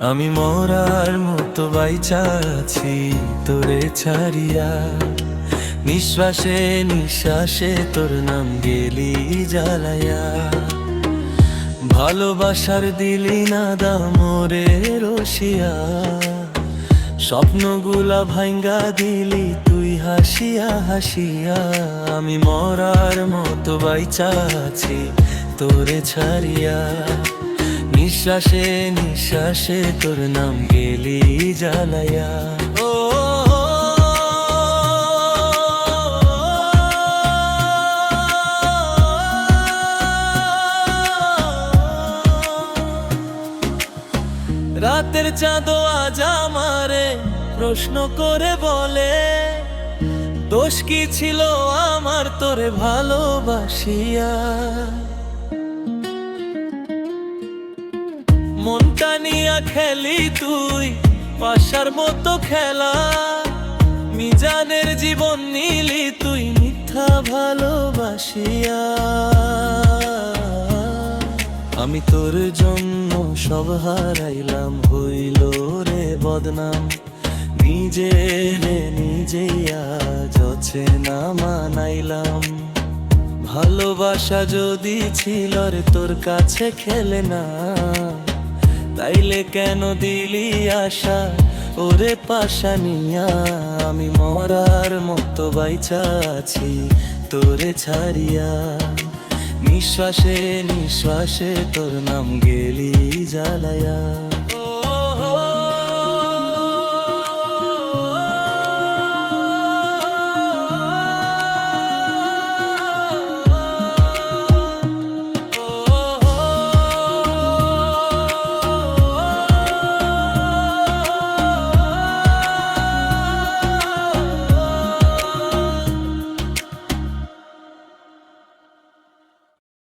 আমি মরার মতো বাইচা আছি, তোরে ছাড়িয়া। নিঃশ্বাসে নিঃশ্বাসে তোর নাম গেলি জ্বালায়া। ভালোবাসার দিলি না দামরে রসিয়া। স্বপ্নগুলা ভাঙ্গা দিলি তুই হাসিয়া হাসিয়া। আমি মরার মতো বাইচা আছি, তোরে ছাড়িয়া। নিঃশ্বাসে নিঃশ্বাসে তোর নাম গেলি জ্বালায়া ও রাতের চাঁদো আজ আমারে প্রশ্ন করে বলে, দোষ কি ছিল আমার তোরে ভালোবাসিয়া? মনটা নিয়া খেলি তুই পাশার মতো খেলা। মিজানের জীবন নিলি তুই, মিথ্যা ভালোবাসিয়া। আমি তোর জন্য সব হারাইলাম, হইল রে বদনাম। নিজে রে নিজে আজ না মানাইলাম। ভালোবাসা যদি ছিল রে, তোর কাছে খেলে না। তাইলে কেন দিলি আশা? ওরে পাশানিয়া, আমি মরার মতো বাইচা আছি, তোরে ছাড়িয়া। নিঃশ্বাসে নিঃশ্বাসে তোর নাম গেলি জ্বালায়া।